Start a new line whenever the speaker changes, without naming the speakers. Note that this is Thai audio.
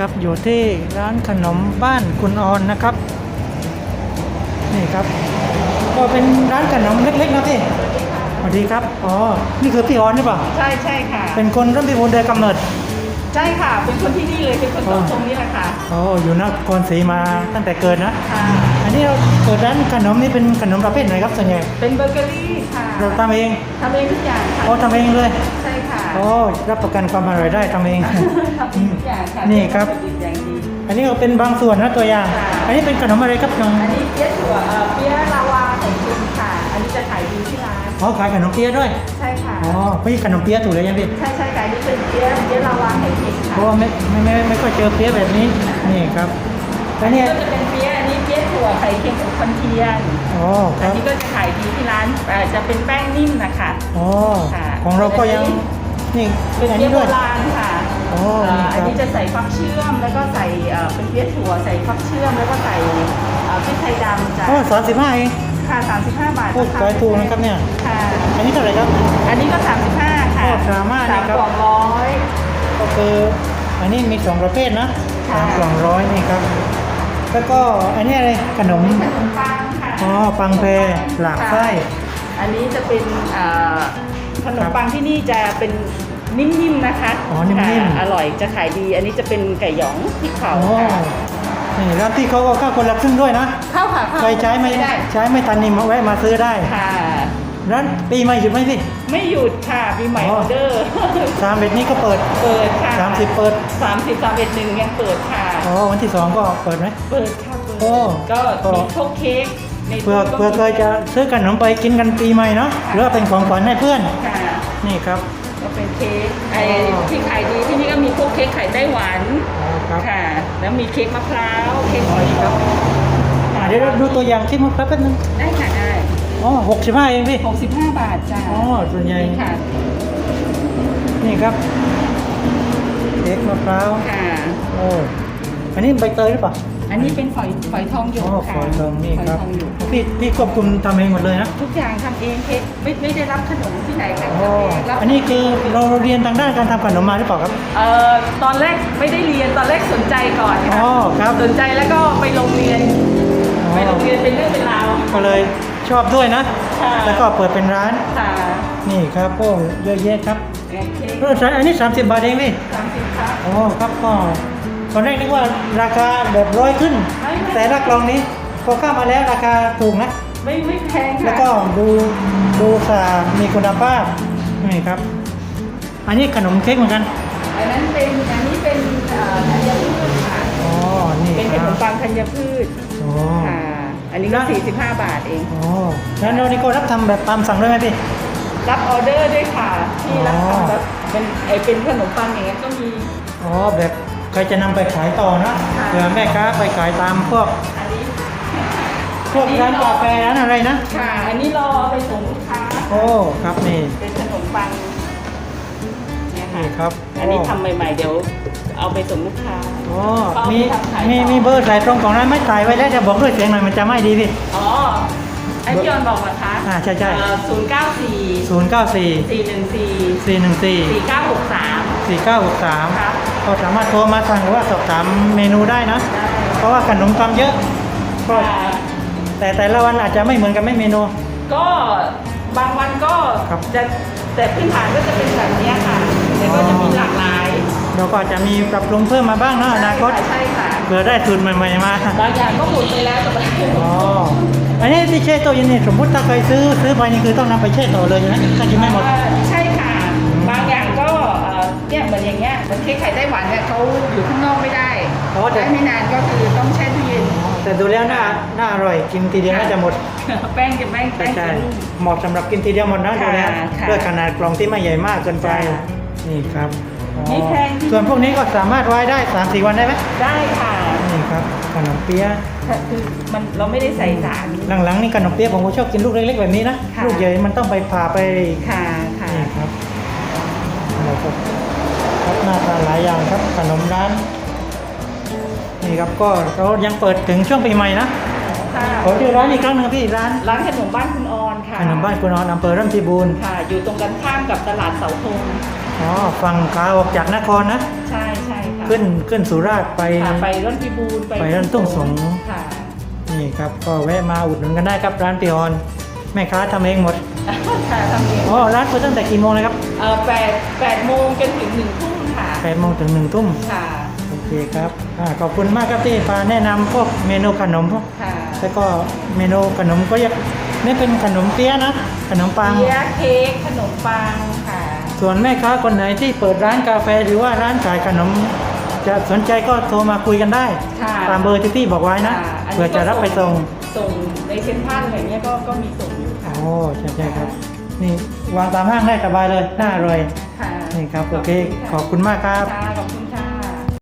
ครับอยู่ที่ร้านขนมบ้านคุณออนนะครับ นี่ครับ ก็เป็นร้านขนมเล็กๆนะพี่สวัสดีครับ อ๋อ นี่คือพี่ออนหรือเปล่า
ใช่ใช่ค่ะ
เป็นคนร่ำพิบูลโดยกำเนิด
ใช่ค่ะ เป็นคนที่นี่เลยเป็นคนตรงตรงนี้แหละค่ะ
อ๋ออยู่นครศรีมาตั้งแต่เกิดนะ
ค่ะ
อันนี้เราเปิดร้านขนมนี่เป็นขนมประเภทไหนครับส่วนใหญ่
เป็นเบเกอรี่ค่ะ
เราทำเอง
ทำเองทุกอย่างค่ะ
โอ้ทำเองเลย
ใช่ค่ะ
โอ้รับประกันความอร่อยได้ทำเอง
ทำเองทุกอย่างค่ะ
นี่ครับ
เป็นอย่างดี
อันนี้ก็เป็นบางส่วนนะตัวอย่าง
ค่ะ
อันนี้เป็นขนมอะไรครับน้อง
อันนี้เปี๊ยะถั่วเอ่อเปี๊ยะลาวาไข่เค็มค่ะ อันนี้จะขายดีที่ร้าน
อ๋อขายขนมเปี๊ยะด้วย
ใช่ค่ะ
อ๋อพี่ขนมเปี๊ยะถูกเลยยังพี่
ใช่ใช่ค่ะอันนี้ เป็นเปี๊ยะเปี๊ยะลาวาไข่เค็ม
เพ
ค่ะ
ราะว่าไม่ไม่ไม่ไม่ค่อยเจอเปี๊ยะแบบนี้นี่ครับแล้วเนี่ย
ก็จะเป็นเปี๊ยะอันนี้เปี๊ยะถั่วไข่เค็มอบควันเทียน
อ๋อค
อัน
รับ
นี้ก็จะขายดีที่ร้านเอ่อจะเป็นแป้งนิ่มนะคะ
อ๋อ
ค่ะ
ของเราก็ยังนี่เป็
เป็นน
อัน
เปี๊
นี้
ยะโบ
ด้วย
ราณค่ะ
อ๋อ
เอ่อ
นี่ครับ
อันนี้จะใส่ฟักเชื่อมแล้วก็ใส่เอ่อเป็นเปี๊ยะถั่วใส่ฟักเชื่อมแล้วก็ใส่เอ่อพริกไทยดำจ้ะ
อ๋อสามสิบห้าเอง
ค่ะ35 บาท
โอ้
นะคะ
ขายถูกนะครับเนี่ย
ค่ะ
อันนี้เท่าไหร่ครับ
อันนี้ก็ 35 ค่ะ
โอ้35นี่ครับ
สามกล่องร้อย
ก็คืออันนี้มีสองประเภทนะ
ค่ะ
สามกล่องร้อยนี่ครับแล้วก็อันนี้อะไรขนม
ขนมปังค่ะ
อ๋อปังแพรหลากไส้
ค่ะอันนี้จะเป็นเอ่อขนมปังที่นี่จะเป็นนิ่มๆนะคะ
อ๋อนิ่มๆ
ค่ะอร่อยจะขายดี อันนี้จะเป็นไก่หยองพริกเผา
อ๋อ
ค่ะ
นี่ร้านที่เขาก็ค่าคนละครึ่งด้วยนะ
เข้าค่ะเข้า
ใครใช้ไม่
ได้
ใช้ไม่ทันนี่มาแวะมาซื้อได้
ค่ะ
ร้านปีใหม่หยุดไหมพี่
ไม่หยุดค่ะปีใหม่
อ๋
อ
อ
อเดอร์
สามเบ็ดนี้ก็เปิด
เปิดค่ะ
สามสิบเปิด
สามสิบสามเอ็ดหนึ่งยังเปิดค่ะ
อ๋อวันที่สองก็เปิดไหม
เปิดค่ะเปิด
โอ้
ก็
ก็
มีพวกเค้กใน
เพื่อ
ตู้ก็
เพื่อเคยจะซื้อขนมไปกินกันปีใหม่เนาะหรือว่าเป็นของขวัญให้เพื่อน
ค่ะ
นี่ครับ
ก็เป็นเค้กไอ้
อ๋อ
ที่ขายดีที่นี่ก็มีพวกเค้กไข่ไต้หวัน
อ๋อครับ
ค่ะ แล้วมีเค้กมะพร้าวเค้ก
อ๋อนี่ครับอะเดี๋ยวเราดูตัวอย่างที่มันแป๊บนึง
ได้ค่ะได้
อ๋อหกสิบห้าเองพี่
65 บาทจ้า
อ๋อส่วนใหญ่
นี่ค่ะ
นี่ครับเค้กมะพร้าว
ค่ะ
โอ้ อันนี้ใบเตยหรือเปล่า
อันนี้เป็นฝอยฝอยทองหยก
อ๋อ
ค่ะ
ฝอยทองนี่ครับ
ฝอยทองหยก
พี่พี่ควบคุมทำเองหมดเลยนะ
ทุกอย่างทำเองเค้กไม่ไม่ได้รับขนมที่ไหนค่ะ
อ๋อ
ทำเองรับ
อันนี้คือเราเรียนทางด้านการทำขนมมาหรือเปล่าครับ
เอ่อตอนแรกไม่ได้เรียนตอนแรกสนใจก่อนค่ะ
อ๋อครับ
สนใจแล้วก็ไปโรงเรียน
อ๋อ
ไปโรงเรียนเป็นเรื่องเป็นราว
ก็เลย ชอบด้วยนะ
ค่ะ
แล้วก็เปิดเป็นร้าน
ค่ะ
นี่ครับโอ้เยอะแยะครับ
เค้ก
เอออันนี้ 30 บาทเองพี่
สามสิบครับ
อ๋อครับก็ตอนแรกนึกว่าราคาแบบร้อยขึ้น
ไม่ไม่
แต่ละกล่องนี้พอเข้ามาแล้วราคาถูกนะ
ไม่ไม่แพงค่ะ
แล้วก็ดูดูสะอาดมีคุณภาพนี่ครับ อันนี้ขนมเค้กเหมือนกัน
อันนั้นเป็นอันนี้เป็นเอ่อธัญพืชค่ะ
อ๋อนี่
เป็น
ค
ขน
รับ
มปังธัญพืช
อ๋อ
ค่ะ อันนี้ก็
แล้ว
45 บาทเอง
อ๋อแล้วเรานี่ก็รับทำแบบตามสั่งด้วยไหมพี่
รับออเดอร์ด้วยค่ะ ที่รับ
อ๋อ
ทำแบบเป็นไอเป็นขนมปังอย่างเงี้ยก็มี
อ๋อแบบใครจะนำไปขายต่อนะ
ค่ะ
เผื่อแม่ค้าไปขายตามพวก
อันนี้
พวกร้านกาแฟร้านอะไรนะ
ค่ะ อันนี้รอไปส่งลูกค้า
โอ้ครับนี่
เป็นขนมปังเนี่ย ค่ะ
นี่ครับ
อันนี้ทำใหม่ๆ เดี๋ยวเอาไปส่งลูกค้า
อ๋อ
ก็เอา
มี
ไปทำขาย
มี
ต่อ
มีเบอร์สายตรงของร้านไหม่ถ่ายไว้แล้วจะบอกด้วยเสียงหน่อยมันจะไม่ดีพี่
อ๋อไอ้พี่ออนบอกเหรอคะ
อ่าใช่ใช่
ศูนย์เก้าสี่
ศูนย์เก้าสี่
สี่หนึ่งสี่
สี่หนึ่งสี่
สี่เก้าหกสาม
สี่เก้าหกสาม
ครับ
ก็สามารถโทรมาสั่งหรือว่าสอบถามเมนูได้นะ
ได้
เพราะว่าขนมทำเยอะก็
ค่ะ
แต่แต่ละวันอาจจะไม่เหมือนกันไม่เมนู
ก็บางวันก็
ครับ
จะแต่พื้นฐานก็จะเป็นแบบเนี้ยค่ะ แต่ก็จะมีหลากหลาย
เราก็อาจจะมีปรับปรุงเพิ่มมาบ้างเนอะอนาคต
ใช่ค่ะ
เผื่อได้สูตรใหม่ๆมา
บางอย่างก็หมดไปแล้วแต่บางอย่าง
อ๋ออันนี้ที่แช่ตู้เย็นนี่สมมติถ้าเคยซื้อซื้อไปนี่คือต้องนำไปแช่ต่อเลยใช่ไหมถ้ากินไม่หมด
ใช่ค่ะ บางอย่างก็เอ่อเนี่ยเหมือนอย่างเงี้ยเหมือนเค้กไข่ไต้หวันเนี่ยเขาอยู่ข้างนอกไม่ได้
อ๋อแต่
ได้ไม่นานก็คือต้องแช่ตู้เย็น
แต่ดูแล้วน่าน่าอร่อยกินทีเดียวน่าจะหมด
แป้งจะแป้ง
ใช่
แป้ง
ใช่
จะนุ่ม
เหมาะสำหรับกินทีเดียวหมดนะดู
ค่ะ
แล้ว
ค่ะ
ด้วยขนาดกล่องที่ไม่ใหญ่มากเกินไป
ค่ะ
นี่ครับอ๋อ
นี่แพงที่
ส่วนพวกนี้ก็สามารถไว้ได้3าสี่วันได้ไหม
ได้ค่ะ
นี่ครับขนมเปี๊ยะ
คือมันเราไม่ได้ใส่สาร
หลังๆนี่ขนมเปี๊ยะผมก็ชอบกินลูกเล็กๆแบบนี้นะ
ค่ะ
ลูกใหญ่มันต้องไปผ่าไป
ค่ะค่ะ
นี่ครับเราก็ครับหน้าตาหลายอย่างครับขนมร้านนี่ครับก็เรายังเปิดถึงช่วงปีใหม่นะ
ค่ะ
ขอชื่อร้านอีกครั้งหนึงครับพี่ร้าน
ร้านขนมบ้านคุณออนค่ะ
ขนมบ้านคุณออนอำเภอร่ำพิบูรณ์
ค่ะ อยู่ตรงกันข้ามกับตลาดเสาธง
อ๋อฝั่งขาออกจากนครนะ
ใช่ใช่ค่ะ
ขึ้นขึ้นสุราษฎร์ไป
ค่ะไปร่อนพิบูล
ไปร่อนตุ้งสง
ค่ะ
นี่ครับก็แวะมาอุดหนุนกันได้ครับร้านพี่ออน แม่ค้าทำเองหมด
ค่ะทำเอง
อ๋อร้านเปิดตั้งแต่กี่โมงเลยครับ
เอ่อแปดแปดโมงจนถึงหนึ่งทุ่มค่ะ
แปดโมงถึงหนึ่งทุ่ม
ค่ะ
โอเคครับอาขอบคุณมากครับที่มาแนะนำพวกเมนูขนมพวก
ค่ะ
แล้วก็เมนูขนมก็ยังนี่เป็นขนมเปี๊ยะนะขนมปัง
เปี๊ยะเค้กขนมปังค่ะ
ส่วนแม่ค้าคนไหนที่เปิดร้านกาแฟหรือว่าร้านขายขนม จะสนใจก็โทรมาคุยกันได้
ค่ะ
ตามเบอร์ที่พี่บอกไว้นะ
ค่นนี้
เพื่อจะรับไปส่ง
ส่งในเซ็นทรัลอะไรเงี้ยก็ก็มีส่งอยู่ค่ะ
โอ้ใช่ใช่ครับ นี่วางตามห้างได้สบายเลยน่าอร่อย
ค่ะ
นี่ครับโอเคะขอบคุณมากครับ
ค่ะ